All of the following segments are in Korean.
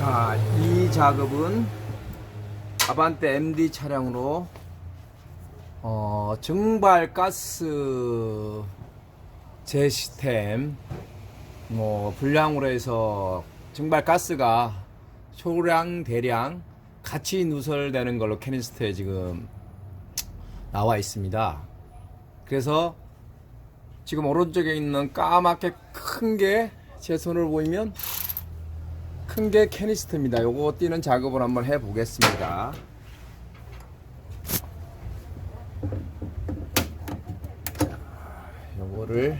자, 이 작업은 아반떼 MD 차량으로 어, 증발 가스 제 시스템 뭐 불량으로 해서 증발 가스가 소량 대량 같이 누설되는 걸로 캐니스트에 지금 나와 있습니다. 그래서 지금 오른쪽에 있는 까맣게 큰 게 제 손을 보이면 큰 게 캐니스트입니다. 요거 띄는 작업을 한번 해 보겠습니다. 요거를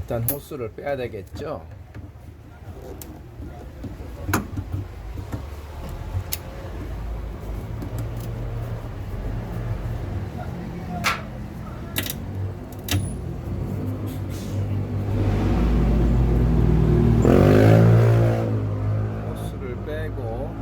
일단 호스를 빼야 되겠죠. 호스를 빼고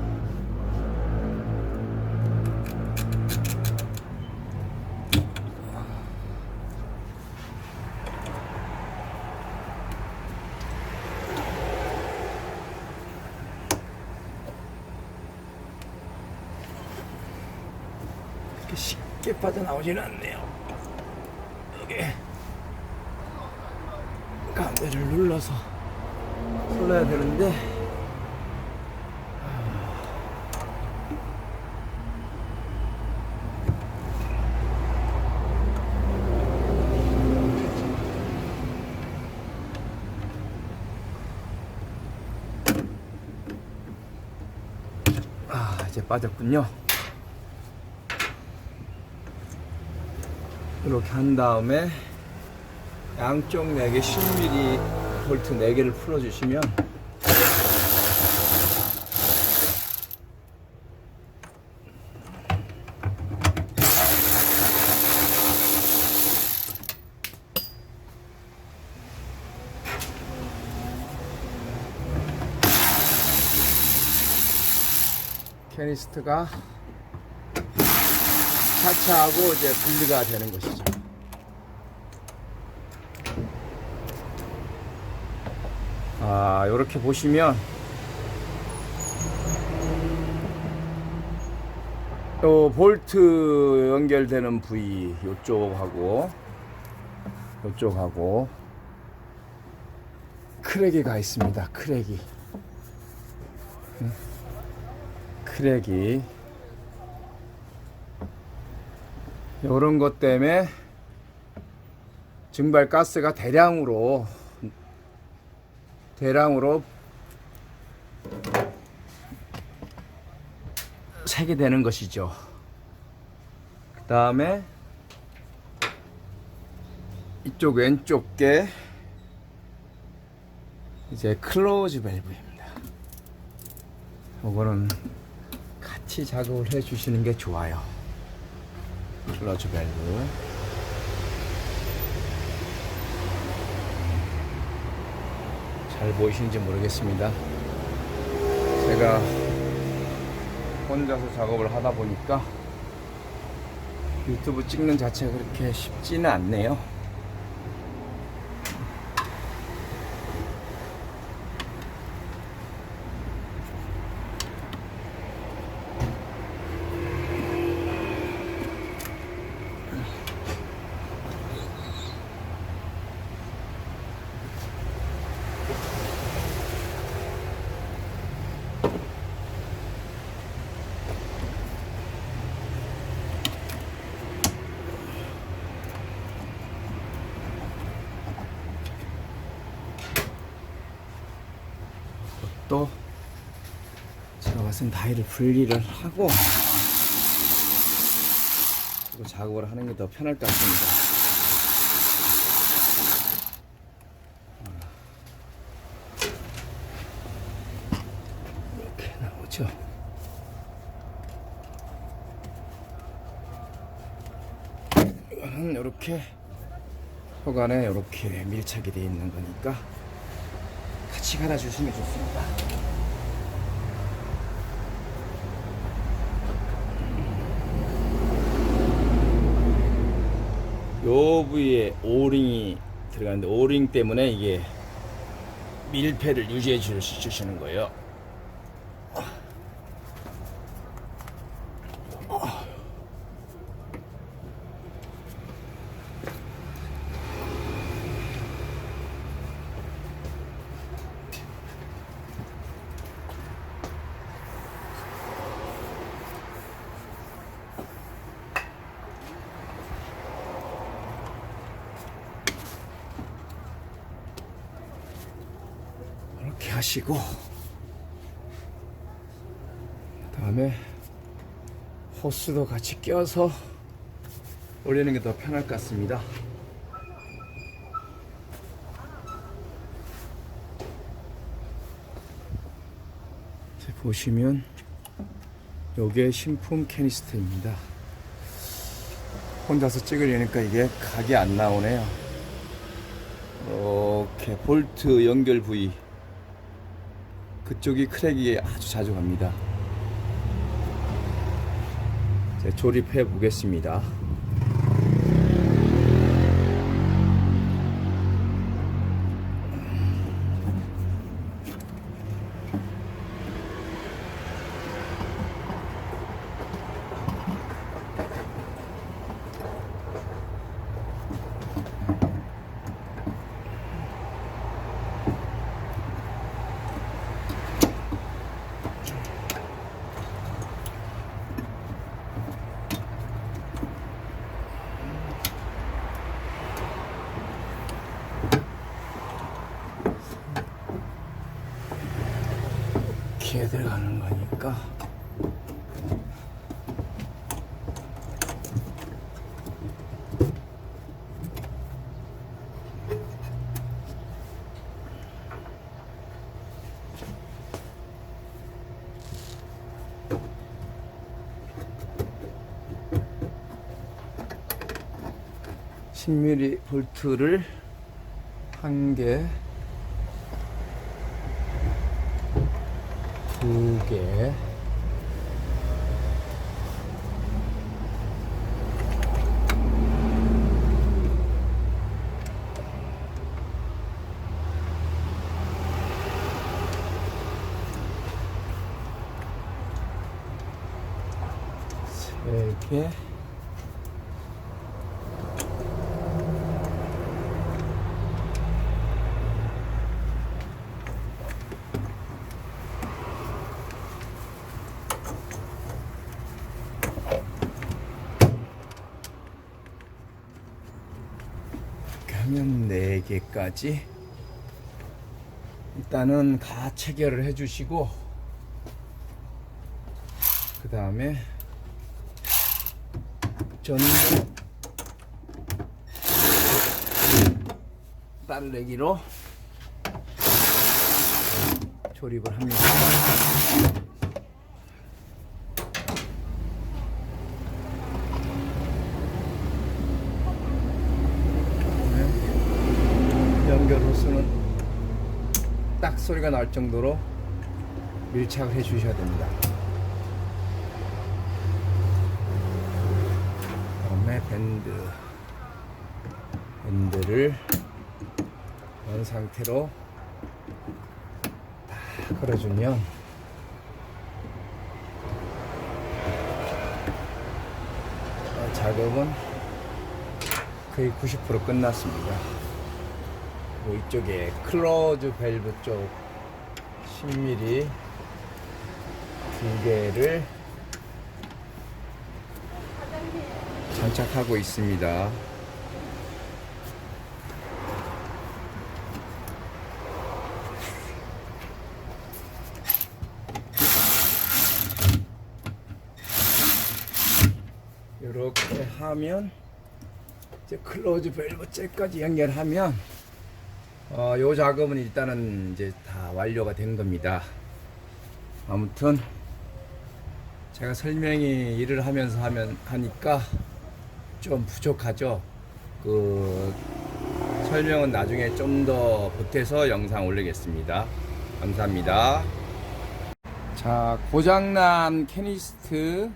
이렇게 쉽게 빠져나오지는 않네요. 여기 가운데를 눌러서 눌러야 되는데 아 이제 빠졌군요. 이렇게 한 다음에 양쪽 4개 10mm 볼트 4개를 풀어주시면 캐니스트가 차차하고 이제 분리가 되는 것이죠. 아, 이렇게 보시면 요 볼트 연결되는 부위 요쪽하고 요쪽하고 크랙이 가 있습니다. 크랙이. 응? 크랙이 이런 것 때문에 증발 가스가 대량으로 대량으로 새게 되는 것이죠. 그 다음에 이쪽 왼쪽 게 이제 클로즈 밸브입니다. 이거는 같이 작업을 해 주시는 게 좋아요. 클러치 밸브 잘 보이시는지 모르겠습니다. 제가 혼자서 작업을 하다 보니까 유튜브 찍는 자체가 그렇게 쉽지는 않네요. 또 제가 봤을 땐 다이를 분리를 하고 그리고 작업을 하는 게 더 편할 것 같습니다. 이렇게 나오죠. 이거는 이렇게 호간에 이렇게 밀착이 되어 있는 거니까 같이 갈아 주시면 좋습니다. 요 부위에 오링이 들어가는데 오링 때문에 이게 밀폐를 유지해 줄- 주시는 거예요. 하시고 그다음에 호스도 같이 껴서 올리는 게 더 편할 것 같습니다. 자, 보시면 요게 신품 캐니스터입니다. 혼자서 찍으려니까 이게 각이 안 나오네요. 이렇게 볼트 연결 부위 그쪽이 크랙이 아주 자주 갑니다. 자, 조립해 보겠습니다. 이렇게 들어가는 거니까. (10mm) 볼트를 한 개 개. 이렇게 하면 네 개까지 일단은 가 체결을 해주시고 그 다음에 전부 딸내기로 조립을 합니다. 연결 호스는 딱 소리가 날 정도로 밀착을 해 주셔야 됩니다. 다음에 밴드 밴드를 연 상태로 딱 걸어주면 어, 작업은 거의 90% 끝났습니다. 그리고 이쪽에 클로즈 밸브 쪽 10mm 두 개를 장착하고 있습니다. 이렇게 하면 이제 클로즈 밸브 째까지 연결하면 어, 요 작업은 일단은 이제 다 완료가 된 겁니다. 아무튼 제가 설명이 일을 하면서 하면 하니까 좀 부족하죠. 그 설명은 나중에 좀 더 보태서 영상 올리겠습니다. 감사합니다. 자, 고장난 캐니스트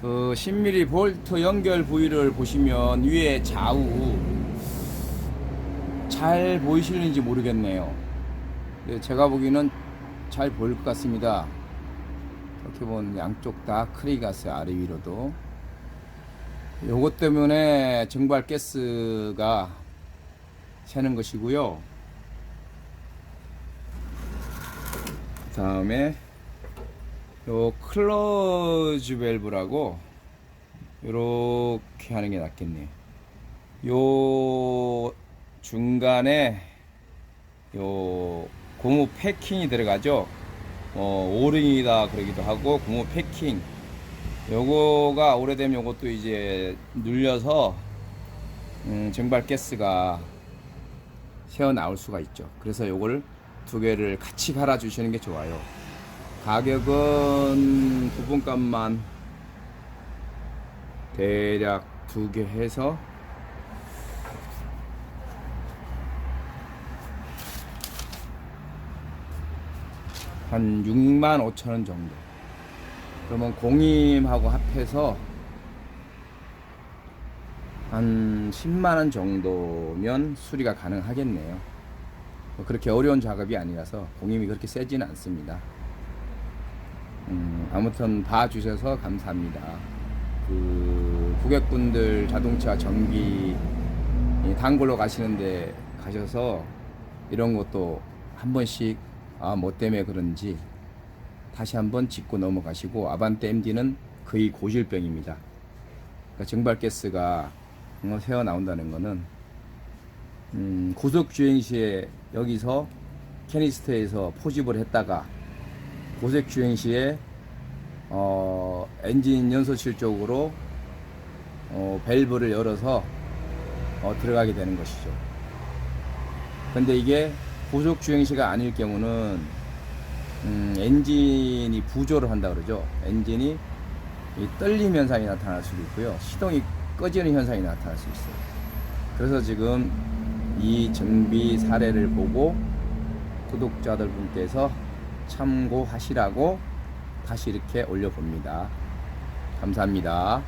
그 10mm 볼트 연결 부위를 보시면 위에 좌우 잘 보이시는지 모르겠네요. 네, 제가 보기에는 잘 보일 것 같습니다. 이렇게 보면 양쪽 다 크레이 가스요 아래 위로도. 요것 때문에 증발 가스가 새는 것이고요. 다음에 요 클로즈 밸브라고 요렇게 하는 게 낫겠네요. 요 중간에 요 고무 패킹이 들어가죠. 어, 오링이다 그러기도 하고 고무 패킹. 요거가 오래되면 요것도 이제 눌려서 음, 증발 가스가 새어 나올 수가 있죠. 그래서 요걸 두 개를 같이 갈아 주시는 게 좋아요. 가격은 부분값만 대략 두 개 해서 한 6만 5천 원 정도. 그러면 공임하고 합해서 한 10만 원 정도면 수리가 가능하겠네요. 뭐 그렇게 어려운 작업이 아니라서 공임이 그렇게 세지는 않습니다. 음, 아무튼 봐주셔서 감사합니다. 그 고객분들 자동차 전기 이 단골로 가시는데 가셔서 이런 것도 한 번씩 아 뭐 때문에 그런지 다시 한번 짚고 넘어가시고 아반떼 MD는 거의 고질병입니다. 그러니까 증발가스가 어, 새어 나온다는 거는 음, 고속 주행 시에 여기서 캐니스터에서 포집을 했다가 고속 주행 시에 어, 엔진 연소실 쪽으로 어, 밸브를 열어서 어, 들어가게 되는 것이죠. 근데 이게 고속 주행 시가 아닐 경우는 음, 엔진이 부조를 한다 그러죠. 엔진이 이 떨림 현상이 나타날 수도 있고요. 시동이 꺼지는 현상이 나타날 수 있어요. 그래서 지금 이 정비 사례를 보고 구독자들 분께서 참고하시라고 다시 이렇게 올려봅니다. 감사합니다.